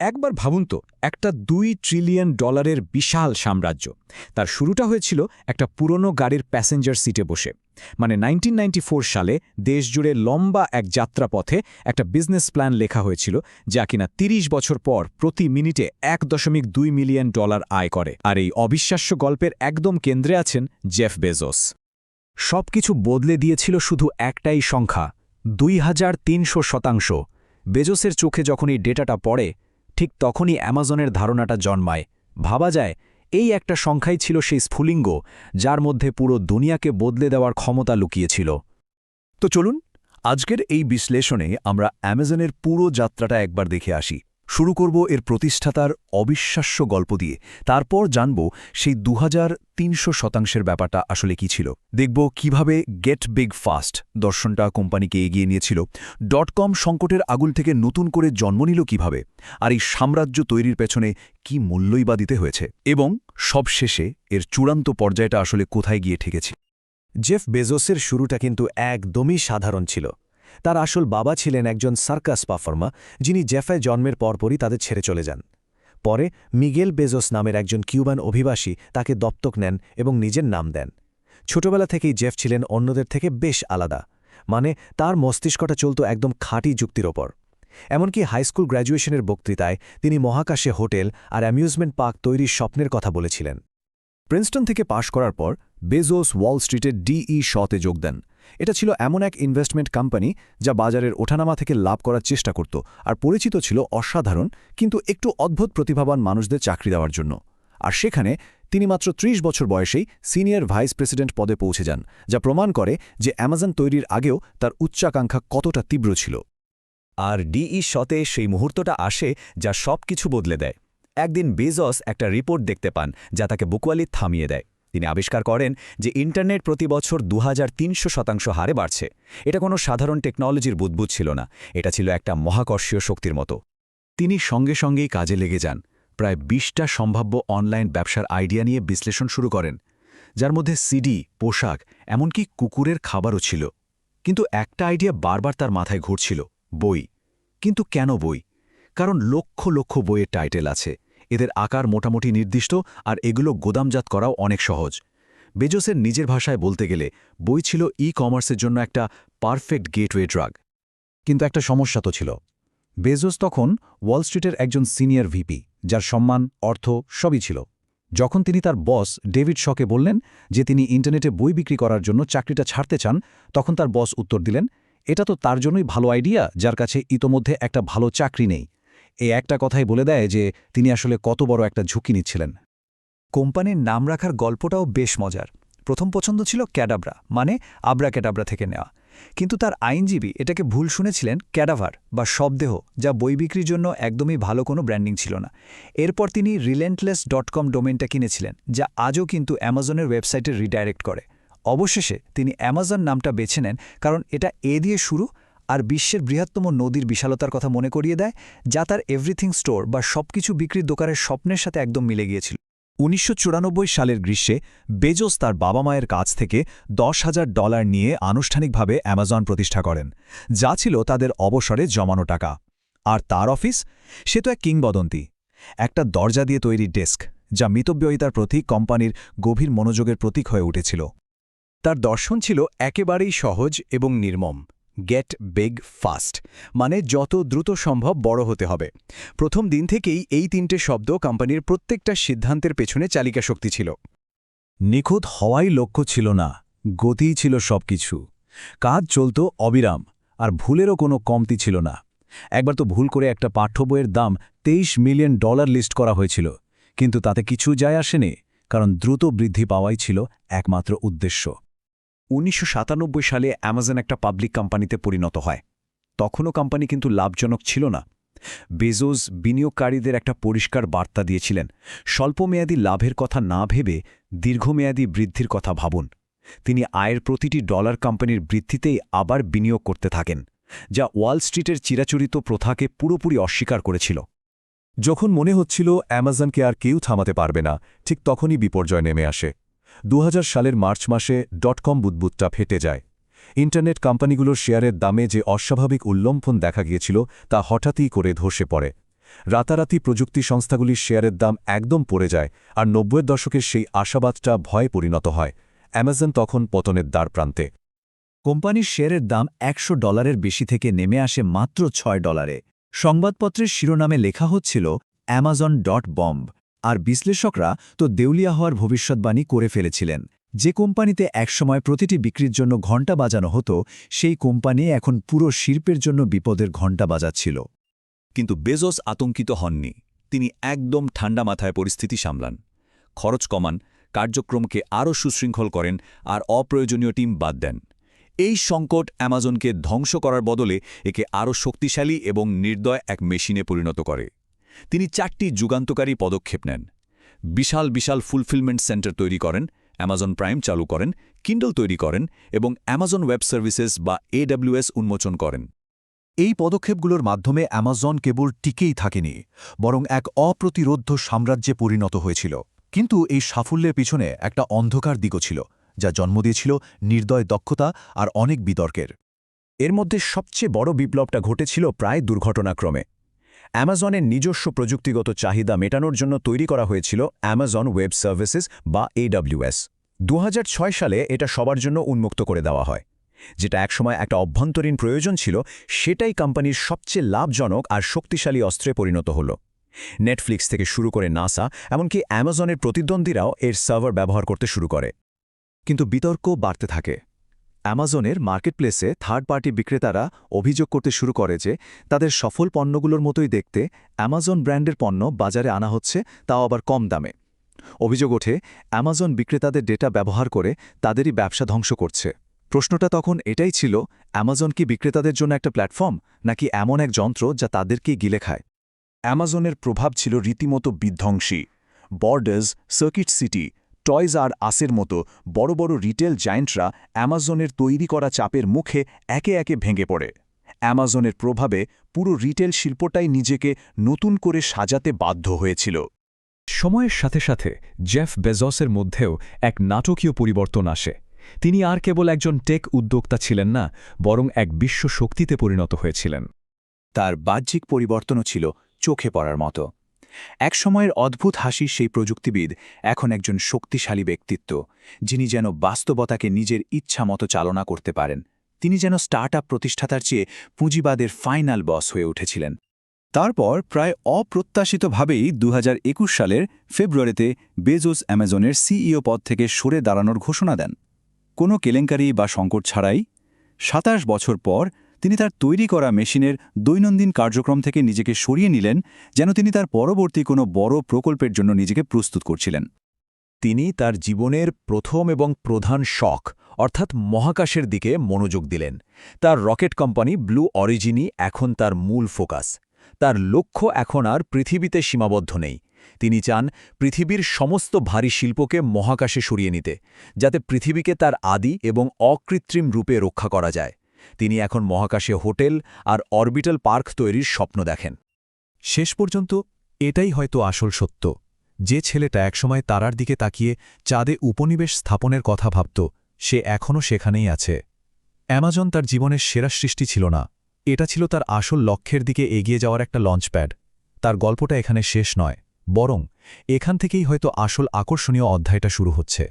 একবার ভাবুন তো, একটা দুই ট্রিলিয়ন ডলারের বিশাল সাম্রাজ্য। তার শুরুটা হয়েছিল একটা পুরনো গাড়ির প্যাসেঞ্জার সিটে বসে। মানে 1994 সালে দেশজুড়ে লম্বা এক যাত্রাপথে একটা বিজনেস প্ল্যান লেখা হয়েছিল, যা কিনা ৩০ বছর পর প্রতি মিনিটে এক দশমিক দুই মিলিয়ন ডলার আয় করে। আর এই অবিশ্বাস্য গল্পের একদম কেন্দ্রে আছেন জেফ বেজোস। সব কিছু বদলে দিয়েছিল শুধু একটাই সংখ্যা, দুই হাজার তিনশো শতাংশ। বেজোসের চোখে যখন এই ডেটাটা পড়ে ঠিক তখনই অ্যামাজনের ধারণাটা জন্মায়। ভাবা যায়, এই একটা সংখ্যাই ছিল সেই স্ফুলিঙ্গ, যার মধ্যে পুরো দুনিয়াকে বদলে দেওয়ার ক্ষমতা লুকিয়েছিল। তো চলুন, আজকের এই বিশ্লেষণে আমরা অ্যামাজনের পুরো যাত্রাটা একবার দেখে আসি। শুরু করব এর প্রতিষ্ঠাতার অবিশ্বাস্য গল্প দিয়ে। তারপর জানব সেই দুহাজার তিনশো শতাংশের ব্যাপারটা আসলে কি ছিল। দেখব কীভাবে গেট বিগ ফাস্ট দর্শনটা কোম্পানিকে এগিয়ে নিয়েছিল। ডট কম সংকটের আগুল থেকে নতুন করে জন্ম নিল কীভাবে? আর এই সাম্রাজ্য তৈরির পেছনে কি মূল্যই বা দিতে হয়েছে? এবং সবশেষে এর চূড়ান্ত পর্যায়টা আসলে কোথায় গিয়ে ঠেকেছে? জেফ বেজোসের শুরুটা কিন্তু একদমই সাধারণ ছিল। তার আসল বাবা ছিলেন একজন সার্কাস পারফর্মা যিনি জেফায় জন্মের পরপরই তাদের ছেড়ে চলে যান। পরে মিগেল বেজোস নামের একজন কিউবান অভিবাসী তাকে দপ্তক নেন এবং নিজের নাম দেন। ছোটবেলা থেকেই জেফ ছিলেন অন্যদের থেকে বেশ আলাদা মানে তার মস্তিষ্কটা চলত একদম খাঁটি যুক্তির ওপর। এমনকি হাইস্কুল গ্র্যাজুয়েশনের বক্তৃতায় তিনি মহাকাশে হোটেল আর অ্যামিউজমেন্ট পার্ক তৈরির স্বপ্নের কথা বলেছিলেন। প্রিন্সটন থেকে পাশ করার পর বেজোস ওয়াল স্ট্রিটের ডিই শতে যোগ দেন। এটা ছিল এমন এক ইনভেস্টমেন্ট কোম্পানি যা বাজারের ওঠানামা থেকে লাভ করার চেষ্টা করত আর পরিচিত ছিল অসাধারণ কিন্তু একটু অদ্ভুত প্রতিভাবান মানুষদের চাকরি দেওয়ার জন্য। আর সেখানে তিনি মাত্র ত্রিশ বছর বয়সেই সিনিয়র ভাইস প্রেসিডেন্ট পদে পৌঁছে যান, যা প্রমাণ করে যে অ্যামাজন তৈরির আগেও তার উচ্চাকাঙ্ক্ষা কতটা তীব্র ছিল। আর ডিই শতে সেই মুহূর্তটা আসে যা সব কিছু বদলে দেয়। একদিন বেজস একটা রিপোর্ট দেখতে পান যা তাকে বুকওয়ালি থামিয়ে দেয়। তিনি আবিষ্কার করেন যে ইন্টারনেট প্রতি বছর দু হাজার তিনশো শতাংশ হারে বাড়ছে। এটা কোনো সাধারণ টেকনোলজির বুদ্বুদ ছিল না, এটা ছিল একটা মহাকর্ষীয় শক্তির মতো। তিনি সঙ্গে সঙ্গেই কাজে লেগে যান। প্রায় বিশটা সম্ভাব্য অনলাইন ব্যবসার আইডিয়া নিয়ে বিশ্লেষণ শুরু করেন, যার মধ্যে সিডি, পোশাক, এমনকি কুকুরের খাবারও ছিল। কিন্তু একটা আইডিয়া বারবার তার মাথায় ঘুরছিল, বই। কিন্তু কেন বই? কারণ লক্ষ লক্ষ বইয়ের টাইটেল আছে এদের আকার মোটামুটি নির্দিষ্ট আর এগুলো গোদামজাত করাও অনেক সহজ। বেজোসের নিজের ভাষায় বলতে গেলে, বই ছিল ই কমার্সের জন্য একটা পারফেক্ট গেটওয়ে ড্রাগ। কিন্তু একটা সমস্যা তো ছিল। বেজোস তখন ওয়াল স্ট্রিটের একজন সিনিয়র ভিপি, যার সম্মান, অর্থ সবই ছিল। যখন তিনি তার বস ডেভিড শকে বললেন যে তিনি ইন্টারনেটে বই বিক্রি করার জন্য চাকরিটা ছাড়তে চান, তখন তার বস উত্তর দিলেন, এটা তো তার জন্যই ভালো আইডিয়া, যার কাছে ইতোমধ্যে একটা ভালো চাকরি নেই। এই একটা কথাই বলে দেয় যে, তিনি আসলে কত বড় একটা ঝুঁকি নিচ্ছিলেন। কোম্পানির নাম রাখার গল্পটাও বেশ মজার। প্রথম পছন্দ ছিল ক্যাডাবরা মানে আবরা ক্যাডাবরা থেকে নেওয়া। কিন্তু তার আইনজীবী এটাকে ভুল শুনেছিলেন ক্যাডাভার, বা শবদেহ, যা বই বিক্রির জন্য একদমই ভালো কোনো ব্র্যান্ডিং ছিল না। এরপর তিনি রিলেন্টলেস ডট কম ডোমেনটা কিনেছিলেন, যা আজও কিন্তু অ্যামাজনের ওয়েবসাইটে রিডাইরেক্ট করে। অবশেষে তিনি অ্যামাজন নামটা বেছে নেন, কারণ এটা এ দিয়ে শুরু আর বিশ্বের বৃহত্তম নদীর বিশালতার কথা মনে করিয়ে দেয়, যা তার এভরিথিং স্টোর বা সবকিছু বিক্রির দোকানের স্বপ্নের সাথে একদম মিলে গিয়েছিল। উনিশশো চুরানব্বই সালের গ্রীষ্মে, বেজোস তার বাবা মায়ের কাছ থেকে দশ হাজার ডলার নিয়ে আনুষ্ঠানিকভাবে অ্যামাজন প্রতিষ্ঠা করেন, যা ছিল তাদের অবসরে জমানো টাকা। আর তার অফিস? সে তো এক কিংবদন্তি। একটা দরজা দিয়ে তৈরি ডেস্ক, যা মিতব্যয়িতার প্রতি কোম্পানির গভীর মনোযোগের প্রতীক হয়ে উঠেছিল। তার দর্শন ছিল একেবারেই সহজ এবং নির্মম। গেট বেগ ফাস্ট মানে যত দ্রুত সম্ভব বড় হতে হবে। প্রথম দিন থেকেই এই তিনটে শব্দ কোম্পানির প্রত্যেকটা সিদ্ধান্তের পেছনে চালিকা শক্তি ছিল। নিখুঁত হওয়াই লক্ষ্য ছিল না, গতিই ছিল সবকিছু। কাজ চলত অবিরাম, আর ভুলেরও কোনো কমতি ছিল না। একবার তো ভুল করে একটা পাঠ্য বইয়ের দাম তেইশ মিলিয়ন ডলার লিস্ট করা হয়েছিল, কিন্তু তাতে কিছু যায় আসেনি, কারণ দ্রুত বৃদ্ধি পাওয়াই ছিল একমাত্র উদ্দেশ্য। উনিশশো সাতানব্বই সালে অ্যামাজন একটা পাবলিক কোম্পানিতে পরিণত হয়। তখনও কোম্পানি কিন্তু লাভজনক ছিল না। বেজোস বিনিয়োগকারীদের একটা পরিষ্কার বার্তা দিয়েছিলেন, স্বল্পমেয়াদী লাভের কথা না ভেবে দীর্ঘমেয়াদী বৃদ্ধির কথা ভাবুন। তিনি আয়ের প্রতিটি ডলার কোম্পানির বৃদ্ধিতেই আবার বিনিয়োগ করতে থাকেন, যা ওয়াল স্ট্রিটের চিরাচরিত প্রথাকে পুরোপুরি অস্বীকার করেছিল। যখন মনে হচ্ছিল অ্যামাজনকে আর কেউ থামাতে পারবে না, ঠিক তখনই বিপর্যয় নেমে আসে। দু সালের মার্চ মাসে ডটকম বুদবুদটা ফেটে যায়। ইন্টারনেট কোম্পানিগুলোর শেয়ারের দামে যে অস্বাভাবিক উল্লম্ফন দেখা গিয়েছিল, তা হঠাৎই করে ধসে পড়ে। রাতারাতি প্রযুক্তি সংস্থাগুলির শেয়ারের দাম একদম পড়ে যায় আর নব্বইয়ের দশকের সেই আশাবাদটা ভয়ে পরিণত হয়। অ্যামাজন তখন পতনের দ্বার প্রান্তে কোম্পানির শেয়ারের দাম একশো ডলারের বেশি থেকে নেমে আসে মাত্র ছয় ডলারে। সংবাদপত্রের শিরোনামে লেখা হচ্ছিল, অ্যামাজন ডট বম্ব। আর বিশ্লেষকরা তো দেউলিয়া হওয়ার ভবিষ্যৎবাণী করে ফেলেছিলেন। যে কোম্পানিতে একসময় প্রতিটি বিক্রির জন্য ঘণ্টা বাজানো হতো, সেই কোম্পানি এখন পুরো শিল্পের জন্য বিপদের ঘণ্টা বাজাচ্ছিল। কিন্তু বেজোস আতঙ্কিত হননি। তিনি একদম ঠান্ডা মাথায় পরিস্থিতি সামলান। খরচ কমান, কার্যক্রমকে আরও সুশৃঙ্খল করেন আর অপ্রয়োজনীয় টিম বাদ দেন। এই সংকট অ্যামাজনকে ধ্বংস করার বদলে একে আরও শক্তিশালী এবং নির্দয় এক মেশিনে পরিণত করে। তিনি চারটি যুগান্তকারী পদক্ষেপ নেন। বিশাল বিশাল ফুলফিলমেন্ট সেন্টার তৈরি করেন, অ্যামাজন প্রাইম চালু করেন, কিন্ডল তৈরি করেন এবং অ্যামাজন ওয়েব সার্ভিসেস বা এডব্লিউএস উন্মোচন করেন। এই পদক্ষেপগুলোর মাধ্যমে অ্যামাজন কেবল টিকেই থাকেনি, বরং এক অপ্রতিরোধ্য সাম্রাজ্যে পরিণত হয়েছিল। কিন্তু এই সাফল্যের পিছনে একটা অন্ধকার দিকও ছিল, যা জন্ম দিয়েছিল নির্দয় দক্ষতা আর অনেক বিতর্কের। এর মধ্যে সবচেয়ে বড় বিপ্লবটা ঘটেছিল প্রায় দুর্ঘটনাক্রমে। অ্যামাজনের নিজস্ব প্রযুক্তিগত চাহিদা মেটানোর জন্য তৈরি করা হয়েছিল অ্যামাজন ওয়েব সার্ভিসেস বা এডব্লিউএস দু সালে এটা সবার জন্য উন্মুক্ত করে দেওয়া হয়, যেটা একসময় একটা অভ্যন্তরীণ প্রয়োজন ছিল, সেটাই কোম্পানির সবচেয়ে লাভজনক আর শক্তিশালী অস্ত্রে পরিণত হল। নেটফ্লিক্স থেকে শুরু করে নাসা, এমনকি অ্যামাজনের প্রতিদ্বন্দ্বীরাও এর সার্ভার ব্যবহার করতে শুরু করে। কিন্তু বিতর্ক বাড়তে থাকে। অ্যামাজনের মার্কেটপ্লেসে থার্ড পার্টি বিক্রেতারা অভিযোগ করতে শুরু করে যে, তাদের সফল পণ্যগুলোর মতোই দেখতে অ্যামাজন ব্র্যান্ডের পণ্য বাজারে আনা হচ্ছে, তাও আবার কম দামে। অভিযোগ ওঠে, অ্যামাজন বিক্রেতাদের ডেটা ব্যবহার করে তাদেরই ব্যবসা ধ্বংস করছে। প্রশ্নটা তখন এটাই ছিল, অ্যামাজন কি বিক্রেতাদের জন্য একটা প্ল্যাটফর্ম, নাকি এমন এক যন্ত্র যা তাদেরকেই গিলে খায়? অ্যামাজনের প্রভাব ছিল রীতিমতো বিধ্বংসী। বর্ডার্স, সার্কিট সিটি টয়জ আর আসের মতো বড় বড় রিটেল জায়েন্টরা অ্যামাজনের তৈরি করা চাপের মুখে একে একে ভেঙে পড়ে। অ্যামাজনের প্রভাবে পুরো রিটেল শিল্পটাই নিজেকে নতুন করে সাজাতে বাধ্য হয়েছিল। সময়ের সাথে সাথে জেফ বেজসের মধ্যেও এক নাটকীয় পরিবর্তন আসে। তিনি আর কেবল একজন টেক উদ্যোক্তা ছিলেন না, বরং এক বিশ্ব শক্তিতে পরিণত হয়েছিলেন। তার বাহ্যিক পরিবর্তনও ছিল চোখে পড়ার মতো। একসময়ের অদ্ভুত হাসির সেই প্রযুক্তিবিদ এখন একজন শক্তিশালী ব্যক্তিত্ব, যিনি যেন বাস্তবতাকে নিজের ইচ্ছা মতো চালনা করতে পারেন। তিনি যেন স্টার্ট প্রতিষ্ঠাতার চেয়ে পুঁজিবাদের ফাইনাল বস হয়ে উঠেছিলেন। তারপর প্রায় অপ্রত্যাশিতভাবেই দু হাজার একুশ সালের ফেব্রুয়ারিতে বেজোস অ্যামাজনের সিইও পদ থেকে সরে দাঁড়ানোর ঘোষণা দেন। কোনো কেলেঙ্কারি বা সংকট ছাড়াই সাতাশ বছর পর তিনি তার তৈরি করা মেশিনের দৈনন্দিন কার্যক্রম থেকে নিজেকে সরিয়ে নিলেন, যেন তিনি তার পরবর্তী কোনো বড় প্রকল্পের জন্য নিজেকে প্রস্তুত করছিলেন। তিনি তার জীবনের প্রথম এবং প্রধান শখ, অর্থাৎ মহাকাশের দিকে মনোযোগ দিলেন। তার রকেট কোম্পানি ব্লু অরিজিনই এখন তার মূল ফোকাস। তার লক্ষ্য এখন আর পৃথিবীতে সীমাবদ্ধ নেই। তিনি চান পৃথিবীর সমস্ত ভারী শিল্পকে মহাকাশে সরিয়ে নিতে, যাতে পৃথিবীকে তার আদি এবং অকৃত্রিম রূপে রক্ষা করা যায়। তিনি এখন মহাকাশে হোটেল আর অরবিটাল পার্ক তৈরির স্বপ্ন দেখেন। শেষ পর্যন্ত এটাই হয়তো আসল সত্য। যে ছেলেটা একসময় তারার দিকে তাকিয়ে চাঁদে উপনিবেশ স্থাপনের কথা ভাবত, সে এখনও সেখানেই আছে। অ্যামাজন তার জীবনের সেরা সৃষ্টি ছিল না। এটা ছিল তার আসল লক্ষ্যের দিকে এগিয়ে যাওয়ার একটা লঞ্চপ্যাড। তার গল্পটা এখানে শেষ নয়, বরং এখান থেকেই হয়তো আসল আকর্ষণীয় অধ্যায়টা শুরু হচ্ছে।